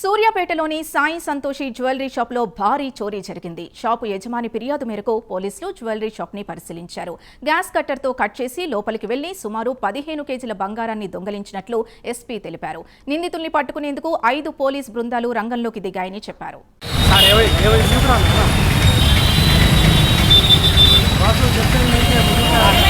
సూర్యాపేటలోని Sai Santoshi jewellery షాప్లో భారీ చోరీ జరిగింది. షాపు యజమాని ఫిర్యాదు మేరకు పోలీసులు జ్యువెలరీ షాప్ని పరిశీలించారు. గ్యాస్ కట్టర్తో కట్ చేసి లోపలికి వెళ్ళి సుమారు పదిహేను కేజీల బంగారాన్ని దొంగలించినట్లు ఎస్పీ తెలిపారు. నిందితుల్ని పట్టుకునేందుకు ఐదు పోలీస్ బృందాలు రంగంలోకి దిగాయని చెప్పారు. సార్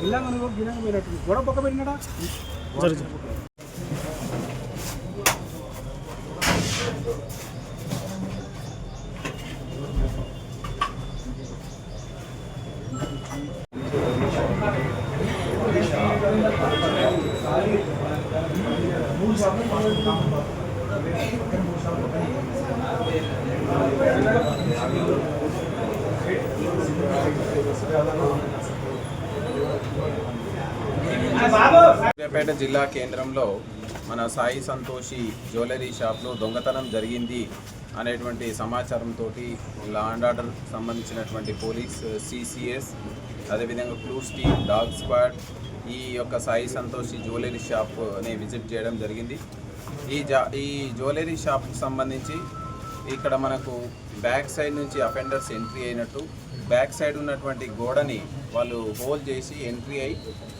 గిల్లంగా నువ్వు గిల్లంగా పోయినట్టు గొడవ పక్క పెట్టినాడా సూర్యాపేట జిల్లా కేంద్రంలో మన సాయి సంతోషి జ్యువెలరీ షాప్లో దొంగతనం జరిగింది అనేటువంటి సమాచారంతో లా అండ్ ఆర్డర్ సంబంధించినటువంటి పోలీస్ సిసిఎస్ అదేవిధంగా క్లూస్ టీమ్ డాగ్ స్క్వాడ్ ఈ యొక్క సాయి సంతోషి జ్యువెలరీ షాప్ని విజిట్ చేయడం జరిగింది. ఈ జా ఈ జ్యువెలరీ షాప్కి సంబంధించి ఇక్కడ మనకు బ్యాక్ సైడ్ నుంచి అఫెండర్స్ ఎంట్రీ అయినట్టు బ్యాక్ సైడ్ ఉన్నటువంటి గోడని వాళ్ళు హోల్ చేసి ఎంట్రీ అయి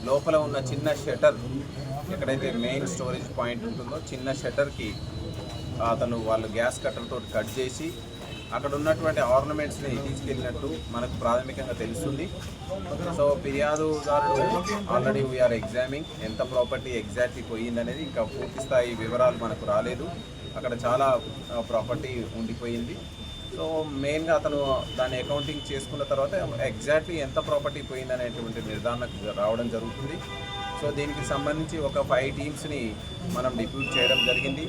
లోపల ఉన్న చిన్న షటర్ ఎక్కడైతే మెయిన్ స్టోరేజ్ పాయింట్ ఉంటుందో చిన్న షటర్కి అతను వాళ్ళు గ్యాస్ కట్టర్తో కట్ చేసి అక్కడ ఉన్నటువంటి ఆర్నమెంట్స్ని తీసుకెళ్ళినట్టు మనకు ప్రాథమికంగా తెలుస్తుంది. సో ఫిర్యాదుదారుడు ఆల్రెడీ వీఆర్ ఎగ్జామింగ్ ఎంత ప్రాపర్టీ ఎగ్జాక్ట్లీ పోయిందనేది ఇంకా పూర్తి స్థాయి వివరాలు మనకు రాలేదు. అక్కడ చాలా ప్రాపర్టీ ఉండిపోయింది. సో మెయిన్గా అతను దాన్ని అకౌంటింగ్ చేసుకున్న తర్వాత ఎగ్జాక్ట్లీ ఎంత ప్రాపర్టీ పోయిందనేటువంటి నిర్ధారణకు రావడం జరుగుతుంది. సో దీనికి సంబంధించి ఒక ఫైవ్ టీమ్స్ని మనం డిప్యూట్ చేయడం జరిగింది.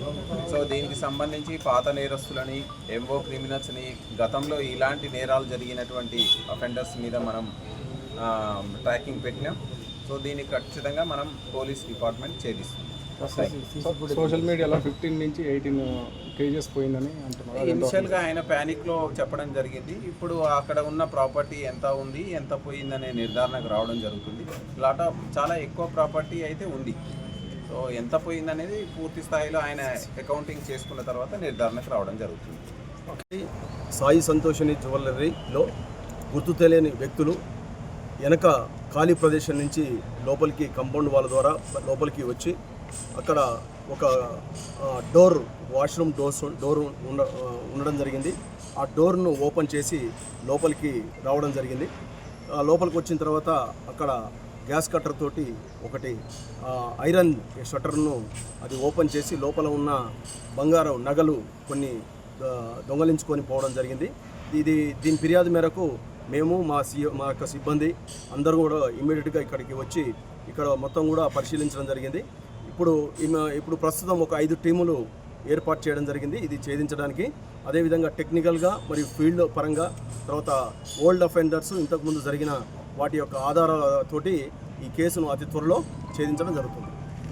సో దీనికి సంబంధించి పాత నేరస్తులని ఎంఓ క్రిమినల్స్ని గతంలో ఇలాంటి నేరాలు జరిగినటువంటి అఫెండర్స్ మీద మనం ట్రాకింగ్ పెట్టినాం. సో దీన్ని ఖచ్చితంగా మనం పోలీస్ డిపార్ట్మెంట్ ఛేదిస్తుంది సోషల్ మీడియాలో ఫిఫ్టీన్ నుంచి ఎయిటీన్ కేజెస్ పోయిందని అంటున్నారు. ఇనిషియల్గా ఆయన ప్యానిక్లో చెప్పడం జరిగింది. ఇప్పుడు అక్కడ ఉన్న ప్రాపర్టీ ఎంత ఉంది ఎంత పోయిందనే నిర్ధారణకు రావడం జరుగుతుంది. లాట్ ఆఫ్ చాలా ఎక్కువ ప్రాపర్టీ అయితే ఉంది. సో ఎంత పోయిందనేది పూర్తి స్థాయిలో ఆయన అకౌంటింగ్ చేసుకున్న తర్వాత నిర్ధారణకు రావడం జరుగుతుంది. సాయి సంతోషిని జ్యువెలరీలో గుర్తు తెలియని వ్యక్తులు వెనక ఖాళీ ప్రదేశం నుంచి లోపలికి కంపౌండ్ వాళ్ళ ద్వారా లోపలికి వచ్చి అక్కడ ఒక డోర్ వాష్రూమ్ డోర్స్ డోర్ ఉండ ఉండడం జరిగింది. ఆ డోర్ను ఓపెన్ చేసి లోపలికి రావడం జరిగింది. ఆ, లోపలికి వచ్చిన తర్వాత అక్కడ గ్యాస్ కట్టర్ తోటి ఒకటి ఐరన్ షట్టర్ను అది ఓపెన్ చేసి లోపల ఉన్న బంగారం నగలు కొన్ని దొంగలించుకొని పోవడం జరిగింది. ఇది దీని ఫిర్యాదు మేరకు మేము మా సి మా యొక్క సిబ్బంది అందరూ కూడా ఇమ్మీడియట్గా ఇక్కడికి వచ్చి ఇక్కడ మొత్తం కూడా పరిశీలించడం జరిగింది. ఇప్పుడు ఇప్పుడు ప్రస్తుతం ఒక ఐదు టీములు ఏర్పాటు చేయడం జరిగింది. ఇది ఛేదించడానికి. అదేవిధంగా టెక్నికల్గా మరియు ఫీల్డ్ పరంగా తర్వాత ఓల్డ్ అఫెండర్స్ ఇంతకుముందు జరిగిన వాటి యొక్క ఆధారాలతోటి ఈ కేసును అతి త్వరలో ఛేదించడం జరుగుతుంది.